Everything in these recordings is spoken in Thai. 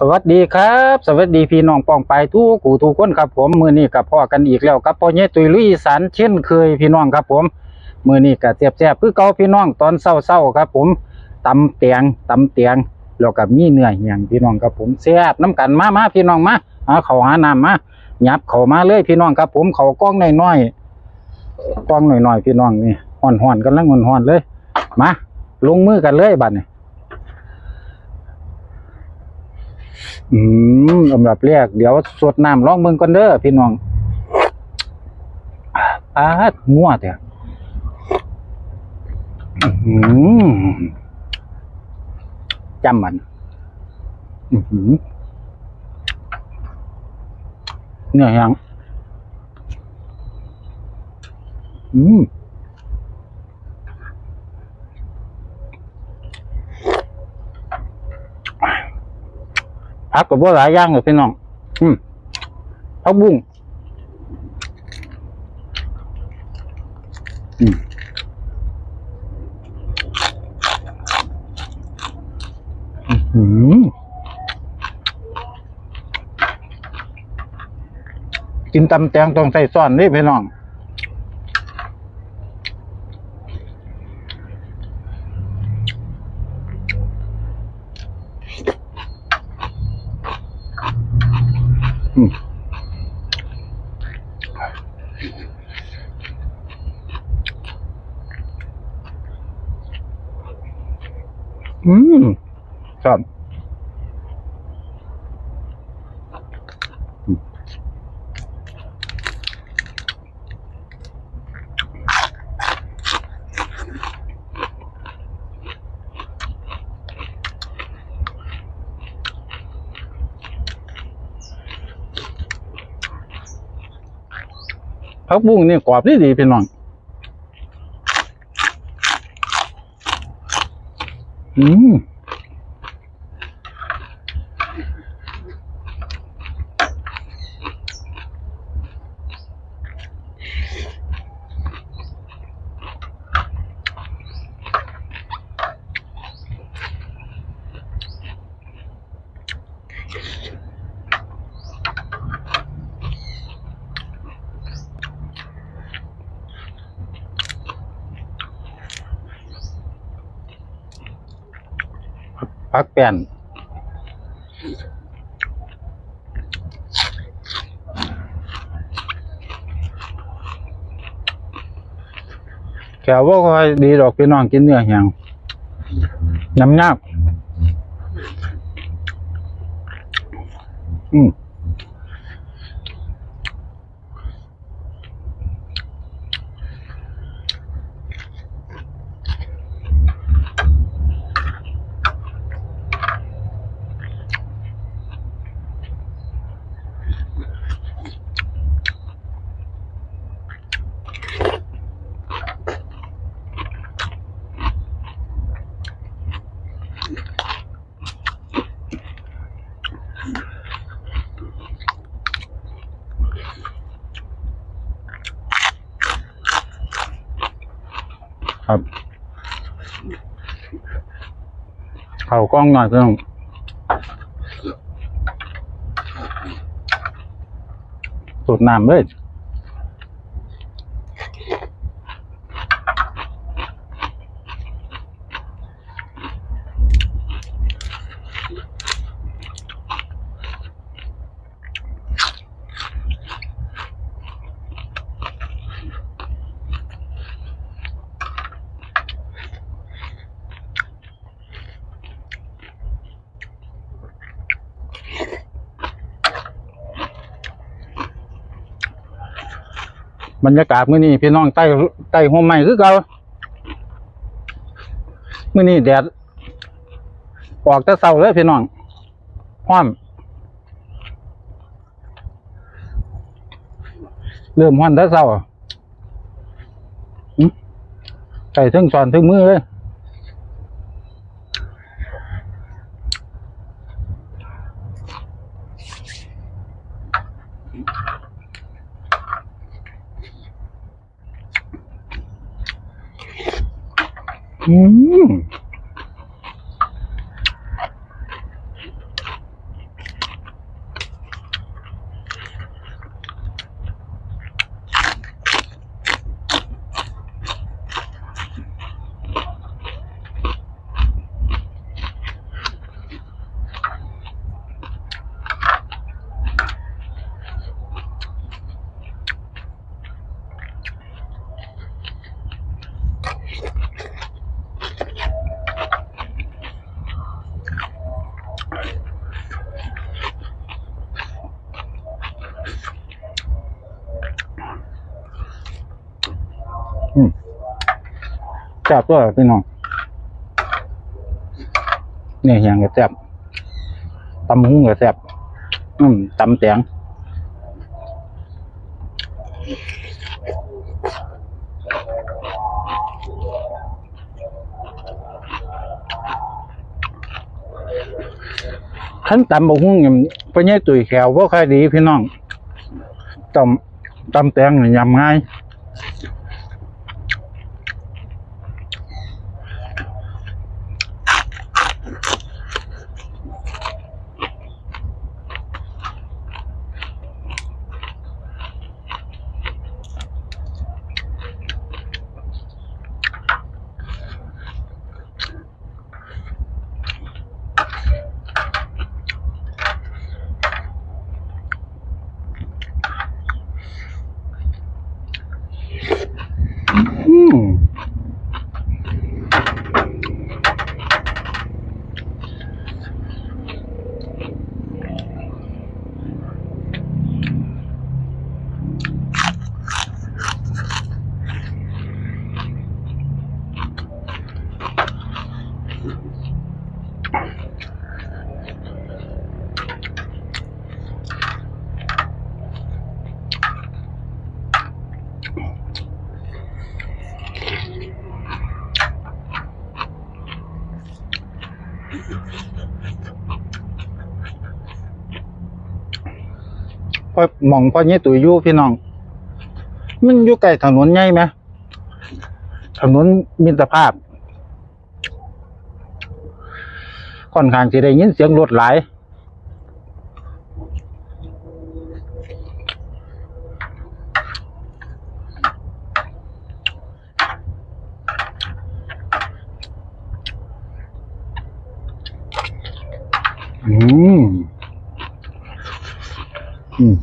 สวัสดีครับ สวัสดีพี่น้องป้องไปทุกกูทุกคนครับผมมือนี้กับพ่อกันอีกแล้วกับพ่อเนตุยลุยสานเช่นเคยพี่น้องครับผมมือนี้กับเสียบแซ่บคือเก่าพี่น้องตอนเศร้าๆครับ ผมตำเตียงตำเตียงแล้วกับมีเนื้อเหี่ยงพี่น้องครับผมแซ่บน้ำกันมามาพี่น้องมาหาเขาหาน้ำมาหยับเขามาเลยพี่น้องครับผมเขากล้องน้อยๆกล้องหน้อยๆพี่น้องนี่ห่อนๆกันแล้วห่อนๆเลยมาลงมือกันเลยบัดเนี้ อืมลำดับแรกเดี๋ยวสวดน้ำร้องเบิ่งก่อนเด้อพี่น้องปาดงัวเถอะอื้อหือจำมันอือหือเนี่ยยัง อืม พักกับว่าหลายอย่างเลยพี่น้อง อืมพักบุ้งอืมอื้อหือกินตำแตงต้องใส่ซ่อนนี่พี่น้อง อืมอืมครับอืม ผักบุ้งนี่กรอบดีดีพี่น้องอืม พักแป้นแถว่าค่อยดีดอกพี่น้องกินเนื้อแหงน้ำยากอืมครับ เข่ากล้องหน่อยเพื่อนสูดน้ำเลย บรรยากาศมื้อนี้พี่น้องใต้ใต้ห่มไม้คือเก่ามื้อนี้แดดออกแต่เช้าเลยพี่น้องห้อมเริ่มห้อนแต่เช้าใส่ถึงสอนถึงมือเลย Ну, แซ่บตัวพี่น้องเนี่ยอย่างก็แซบตำหุ้งก็แซบอืมตำแตงขันตำบกหุ้งเนี่ยพอเนี่ยตุยแขวว่าใครดีพี่น้องตำตำแตงเนี่ยยำง่าย อืม พ่อหมองพ่อเนี่ยตุยอยู่พี่น้อง มันอยู่ใกล้ถนนใหญ่ไหมถนนมิตรภาพ ค่อนข้างจะได้ยินเสียงรถหลายอืม อืม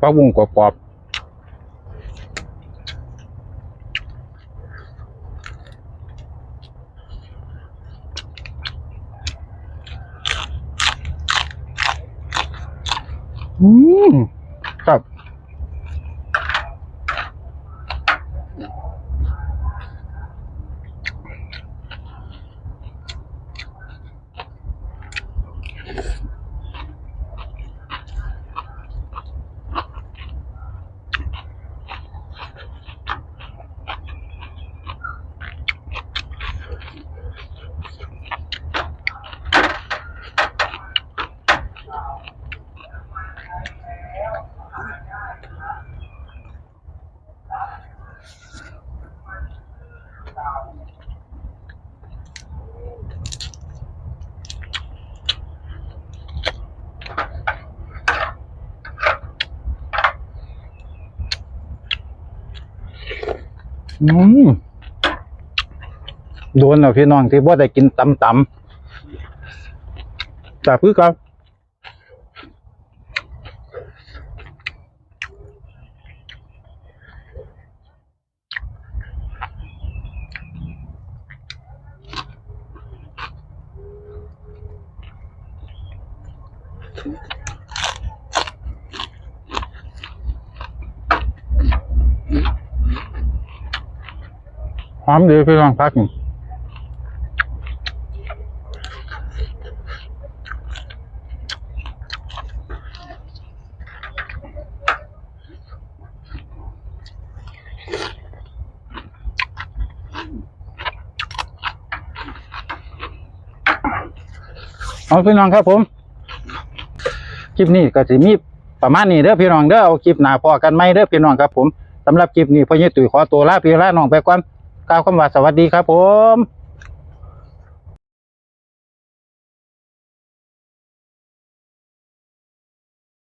ปลา อืมโดนแล้วพี่น้องที่ว่าได้กินตำตำๆจากพื้นครับ หอมดีพี่น้องพักนึ่เอาพี่น้องครับผม คลิปนี้ก็สิมีประมาณนี้เด้อพี่น้องเด้อเอาคลิปหน้าพอกันไหมเด้อพี่น้องครับผมสำหรับคลิปนี้พ่อเยี่ตุ๋ยขอตัวลาพี่ลาน้องไปก่อน กล่าวคำว่าสวัสดีครับผม